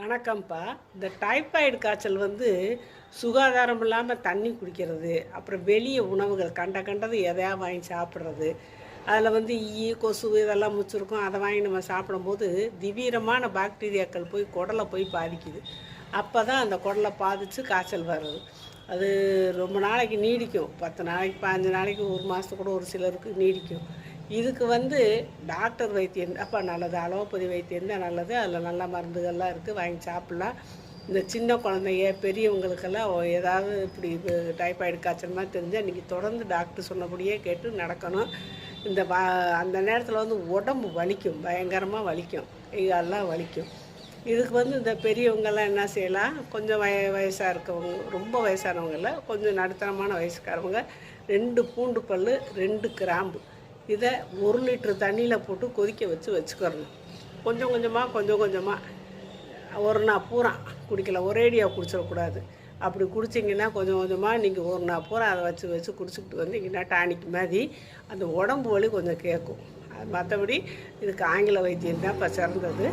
வணக்கம்ப்பா. இந்த டைஃபாய்டு காய்ச்சல் வந்து சுகாதாரம் இல்லாமல் தண்ணி குடிக்கிறது அப்புறம் வெளியே உணவுகள் கண்ட கண்டது எதையா வாங்கி சாப்பிட்றது அதில் வந்து ஈ கொசு இதெல்லாம் முச்சிருக்கும் அதை வாங்கி நம்ம சாப்பிடும்போது திவீரமான பாக்டீரியாக்கள் போய் குடலை போய் பாதிக்குது. அப்போ தான் அந்த குடலை பாதித்து காய்ச்சல் வர்றது. அது ரொம்ப நாளைக்கு நீடிக்கும். பத்து நாளைக்கு பாஞ்சு நாளைக்கு ஒரு மாதத்துக்கு கூட ஒரு சிலருக்கு நீடிக்கும். இதுக்கு வந்து டாக்டர் வைத்தியம் அப்போ நல்லது அலோபதி வைத்தியம் தான் நல்லது. அதில் நல்ல மருந்துகள்லாம் இருக்குது வாங்கி சாப்பிட்லாம். இந்த சின்ன குழந்தைய பெரியவங்களுக்கெல்லாம் ஏதாவது இப்படி டைஃபாய்டு காய்ச்சல் மாதிரி தெரிஞ்சால் இன்றைக்கி தொடர்ந்து டாக்டர் சொன்னபடியே கேட்டு நடக்கணும். இந்த வ அந்த நேரத்தில் வந்து உடம்பு வலிக்கும் பயங்கரமாக வலிக்கும். இதெல்லாம் வலிக்கும். இதுக்கு வந்து இந்த பெரியவங்கெல்லாம் என்ன செய்யலாம்? கொஞ்சம் வய வயசாக இருக்கவங்க ரொம்ப வயசானவங்க இல்லை கொஞ்சம் நடுத்தரமான வயசுக்காரவங்க ரெண்டு பூண்டு பல் ரெண்டு கிராம்பு. இதை ஒரு லிட்ரு தண்ணியில் போட்டு கொதிக்க வச்சு வச்சுக்கிறணும். கொஞ்சம் கொஞ்சமாக கொஞ்சம் கொஞ்சமாக ஒரு நாள் பூரா குடிக்கலாம் ஒரேடியாக குடிச்சிடக்கூடாது. அப்படி குடிச்சிங்கன்னா கொஞ்சம் கொஞ்சமாக நீங்கள் ஒரு நாள் பூரா அதை வச்சு வச்சு குடிச்சிக்கிட்டு வந்தீங்கன்னா டானிக் மாதிரி அந்த உடம்பு வலி கொஞ்சம் கேட்கும். அது மற்றபடி இதுக்கு ஆங்கில வைத்தியம் தான் இப்போ சிறந்தது.